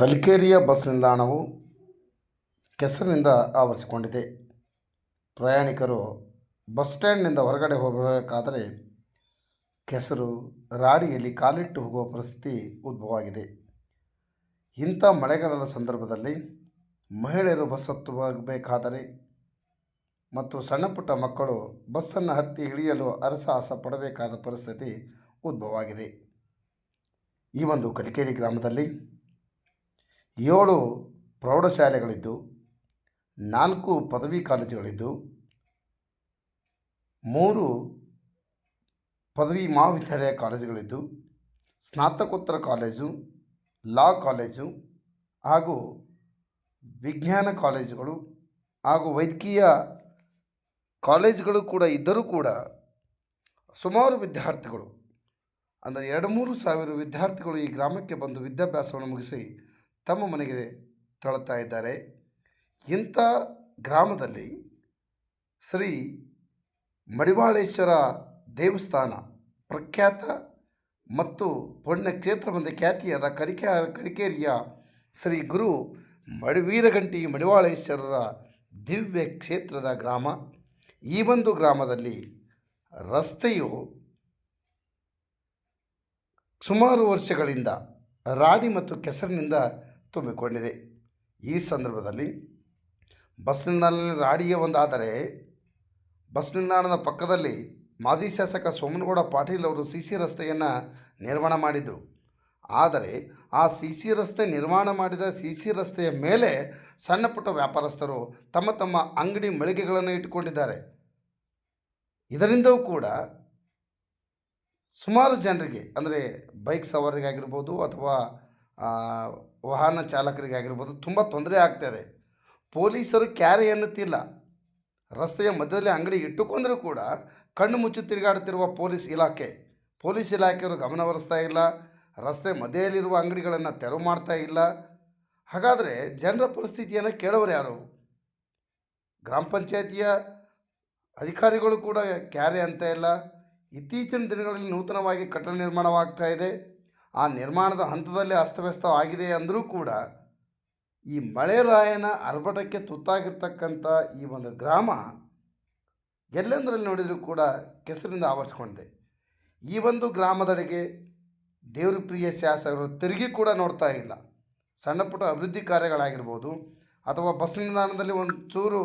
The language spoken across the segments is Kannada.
ಕಲ್ಕೇರಿಯ ಬಸ್ ನಿಲ್ದಾಣವು ಕೆಸರಿನಿಂದ ಆವರಿಸಿಕೊಂಡಿದೆ. ಪ್ರಯಾಣಿಕರು ಬಸ್ ಸ್ಟ್ಯಾಂಡ್ನಿಂದ ಹೊರಗಡೆ ಹೋಗಬೇಕಾದರೆ ಕೆಸರು ರಾಡಿಯಲ್ಲಿ ಕಾಲಿಟ್ಟು ಹೋಗುವ ಪರಿಸ್ಥಿತಿ ಉದ್ಭವವಾಗಿದೆ. ಇಂಥ ಮಳೆಗಾಲದ ಸಂದರ್ಭದಲ್ಲಿ ಮಹಿಳೆಯರು ಬಸ್ ಹತ್ತಬೇಕಾದರೆ ಮತ್ತು ಸಣ್ಣಪುಟ್ಟ ಮಕ್ಕಳು ಬಸ್ಸನ್ನು ಹತ್ತಿ ಇಳಿಯಲು ಅರಸಾಹಸ ಪಡಬೇಕಾದ ಪರಿಸ್ಥಿತಿ ಉದ್ಭವವಾಗಿದೆ. ಈ ಒಂದು ಕಲಿಕೇರಿ ಗ್ರಾಮದಲ್ಲಿ ಏಳು ಪ್ರೌಢಶಾಲೆಗಳಿದ್ದು, ನಾಲ್ಕು ಪದವಿ ಕಾಲೇಜುಗಳಿದ್ದು, ಮೂರು ಪದವಿ ಮಹಾವಿದ್ಯಾಲಯ ಕಾಲೇಜುಗಳಿದ್ದು, ಸ್ನಾತಕೋತ್ತರ ಕಾಲೇಜು, ಲಾ ಕಾಲೇಜು ಹಾಗೂ ವಿಜ್ಞಾನ ಕಾಲೇಜುಗಳು ಹಾಗೂ ವೈದ್ಯಕೀಯ ಕಾಲೇಜುಗಳು ಕೂಡ ಇದ್ದರೂ ಕೂಡ ಸುಮಾರು ವಿದ್ಯಾರ್ಥಿಗಳು, ಅಂದರೆ ಎರಡು ಮೂರು ಸಾವಿರ ವಿದ್ಯಾರ್ಥಿಗಳು ಈ ಗ್ರಾಮಕ್ಕೆ ಬಂದು ವಿದ್ಯಾಭ್ಯಾಸವನ್ನು ಮುಗಿಸಿ ತಮ್ಮ ಮನೆಗೆ ತೆರಳುತ್ತಾ ಇದ್ದಾರೆ. ಇಂಥ ಗ್ರಾಮದಲ್ಲಿ ಶ್ರೀ ಮಡಿವಾಳೇಶ್ವರ ದೇವಸ್ಥಾನ ಪ್ರಖ್ಯಾತ ಮತ್ತು ಪುಣ್ಯಕ್ಷೇತ್ರವೆಂದು ಖ್ಯಾತಿಯಾದ ಕರಿಕೆ, ಕರಿಕೇರಿಯ ಶ್ರೀ ಗುರು ಮಡಿವೀರಗಂಟಿ ಮಡಿವಾಳೇಶ್ವರರ ದಿವ್ಯ ಕ್ಷೇತ್ರದ ಗ್ರಾಮ. ಈ ಒಂದು ಗ್ರಾಮದಲ್ಲಿ ರಸ್ತೆಯು ಸುಮಾರು ವರ್ಷಗಳಿಂದ ರಾಡಿ ಮತ್ತು ಕೆಸರಿನಿಂದ ತುಂಬಿಕೊಂಡಿದೆ ಈ ಸಂದರ್ಭದಲ್ಲಿ ಬಸ್ ನಿಲ್ದಾಣದಲ್ಲಿ ರಾಡಿಗೆ ಒಂದಾದರೆ ಬಸ್ ನಿಲ್ದಾಣದ ಪಕ್ಕದಲ್ಲಿ ಮಾಜಿ ಶಾಸಕ ಸೋಮನಗೌಡ ಪಾಟೀಲ್ ಅವರು ಸಿ ಸಿ ರಸ್ತೆಯನ್ನು ನಿರ್ಮಾಣ ಮಾಡಿದರು. ಆದರೆ ಆ ಸಿ ಸಿ ರಸ್ತೆ ನಿರ್ಮಾಣ ಮಾಡಿದ ಸಿ ಸಿ ರಸ್ತೆಯ ಮೇಲೆ ಸಣ್ಣ ಪುಟ್ಟ ವ್ಯಾಪಾರಸ್ಥರು ತಮ್ಮ ತಮ್ಮ ಅಂಗಡಿ ಮಳಿಗೆಗಳನ್ನು ಇಟ್ಟುಕೊಂಡಿದ್ದಾರೆ. ಇದರಿಂದವೂ ಕೂಡ ಸುಮಾರು ಜನರಿಗೆ, ಅಂದರೆ ಬೈಕ್ ಸವಾರಿಗಾಗಿರ್ಬೋದು ಅಥವಾ ಆ, ಚಾಲಕರಿಗೆ ಆಗಿರ್ಬೋದು ತುಂಬ ತೊಂದರೆ ಆಗ್ತಾಯಿದೆ ಪೊಲೀಸರು ಕ್ಯಾರೆ ಎನ್ನುತ್ತಿಲ್ಲ. ರಸ್ತೆಯ ಮಧ್ಯದಲ್ಲಿ ಅಂಗಡಿ ಇಟ್ಟುಕೊಂಡರೂ ಕೂಡ ಕಣ್ಣು ಮುಚ್ಚಿ ತಿರುಗಾಡುತ್ತಿರುವ ಪೊಲೀಸ್ ಇಲಾಖೆ. ಪೊಲೀಸ್ ಇಲಾಖೆಯವರು ಗಮನ ಹರಿಸ್ತಾ ಇಲ್ಲ. ರಸ್ತೆ ಮಧ್ಯೆಯಲ್ಲಿರುವ ಅಂಗಡಿಗಳನ್ನು ತೆರವು ಮಾಡ್ತಾ ಇಲ್ಲ. ಹಾಗಾದರೆ ಜನರ ಪರಿಸ್ಥಿತಿಯನ್ನು ಕೇಳೋರು ಯಾರು? ಗ್ರಾಮ ಪಂಚಾಯತಿಯ ಅಧಿಕಾರಿಗಳು ಕೂಡ ಕ್ಯಾರೆ ಅಂತ ಇಲ್ಲ. ಇತ್ತೀಚಿನ ದಿನಗಳಲ್ಲಿ ನೂತನವಾಗಿ ಕಟ್ಟಡ ನಿರ್ಮಾಣವಾಗ್ತಾ ಇದೆ. ಆ ನಿರ್ಮಾಣದ ಹಂತದಲ್ಲಿ ಅಸ್ತವ್ಯಸ್ತವಾಗಿದೆ ಅಂದರೂ ಕೂಡ ಈ ಮಳೆರಾಯನ ಅರ್ಭಟಕ್ಕೆ ತುತ್ತಾಗಿರ್ತಕ್ಕಂಥ ಈ ಒಂದು ಗ್ರಾಮ ಎಲ್ಲೆಂದರಲ್ಲಿ ನೋಡಿದರೂ ಕೂಡ ಕೆಸರಿಂದ ಆವರಿಸ್ಕೊಂಡಿದೆ. ಈ ಒಂದು ಗ್ರಾಮದಡೆಗೆ ದೇವ್ರ ಪ್ರಿಯ ಶಾಸಕರು ತಿರುಗಿ ಕೂಡ ನೋಡ್ತಾ ಇಲ್ಲ. ಸಣ್ಣ ಪುಟ್ಟ ಅಭಿವೃದ್ಧಿ ಕಾರ್ಯಗಳಾಗಿರ್ಬೋದು ಅಥವಾ ಬಸ್ ನಿಲ್ದಾಣದಲ್ಲಿ ಒಂದು ಚೂರು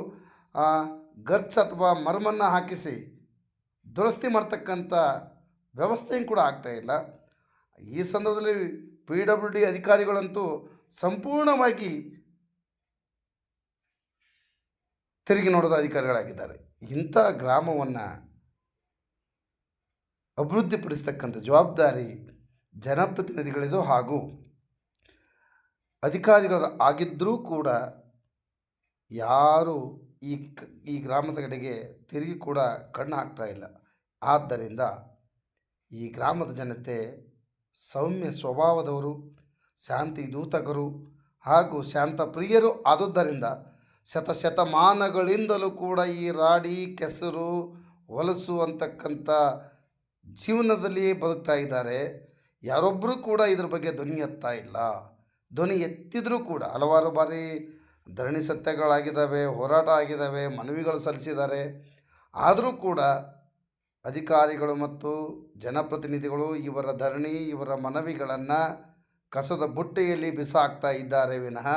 ಗರ್ಚ್ ಅಥವಾ ಮರಮನ್ನು ಹಾಕಿಸಿ ದುರಸ್ತಿ ಮಾಡ್ತಕ್ಕಂಥ ವ್ಯವಸ್ಥೆಯೂ ಕೂಡ ಆಗ್ತಾ ಇಲ್ಲ. ಈ ಸಂದರ್ಭದಲ್ಲಿ ಪಿ ಡಬ್ಲ್ಯೂ ಡಿ ಅಧಿಕಾರಿಗಳಂತೂ ಸಂಪೂರ್ಣವಾಗಿ ತೆರಿಗೆ ನೋಡಿದ ಅಧಿಕಾರಿಗಳಾಗಿದ್ದಾರೆ. ಇಂಥ ಗ್ರಾಮವನ್ನು ಅಭಿವೃದ್ಧಿಪಡಿಸ್ತಕ್ಕಂಥ ಜವಾಬ್ದಾರಿ ಜನಪ್ರತಿನಿಧಿಗಳಿದು ಹಾಗೂ ಅಧಿಕಾರಿಗಳ ಆಗಿದ್ದರೂ ಕೂಡ ಯಾರು ಈ ಈ ಗ್ರಾಮದ ಕಡೆಗೆ ತಿರುಗಿ ಕೂಡ ಕಣ್ಣು ಹಾಕ್ತಾ ಇಲ್ಲ. ಆದ್ದರಿಂದ ಈ ಗ್ರಾಮದ ಜನತೆ ಸೌಮ್ಯ ಸ್ವಭಾವದವರು ಶಾಂತಿ ದೂತಕರು ಹಾಗೂ ಶಾಂತ ಪ್ರಿಯರು ಆದುದರಿಂದ ಶತಶತಮಾನಗಳಿಂದಲೂ ಕೂಡ ಈ ರಾಡಿ, ಕೆಸರು, ಹೊಲಸು ಅಂತಕ್ಕಂಥ ಜೀವನದಲ್ಲಿ ಬದುಕ್ತಾ ಇದ್ದಾರೆ. ಯಾರೊಬ್ಬರೂ ಕೂಡ ಇದ್ರ ಬಗ್ಗೆ ಧ್ವನಿ ಎತ್ತಾ ಇಲ್ಲ. ಧ್ವನಿ ಎತ್ತಿದರೂ ಕೂಡ ಹಲವಾರು ಬಾರಿ ಧರಣಿ ಸತ್ಯಗಳಾಗಿದ್ದಾವೆ, ಹೋರಾಟ ಆಗಿದ್ದಾವೆ, ಮನವಿಗಳು ಸಲ್ಲಿಸಿದ್ದಾರೆ. ಆದರೂ ಕೂಡ ಅಧಿಕಾರಿಗಳು ಮತ್ತು ಜನಪ್ರತಿನಿಧಿಗಳು ಇವರ ಧರಣಿ, ಇವರ ಮನವಿಗಳನ್ನು ಕಸದ ಬುಟ್ಟೆಯಲ್ಲಿ ಬಿಸಾಕ್ತಾ ಇದ್ದಾರೆ. ವಿನಃ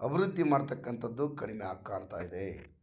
ಅಭಿವೃದ್ಧಿ ಮಾಡ್ತಕ್ಕಂಥದ್ದು ಕಡಿಮೆ ಆಗಿ ಕಾಣ್ತಾ ಇದೆ.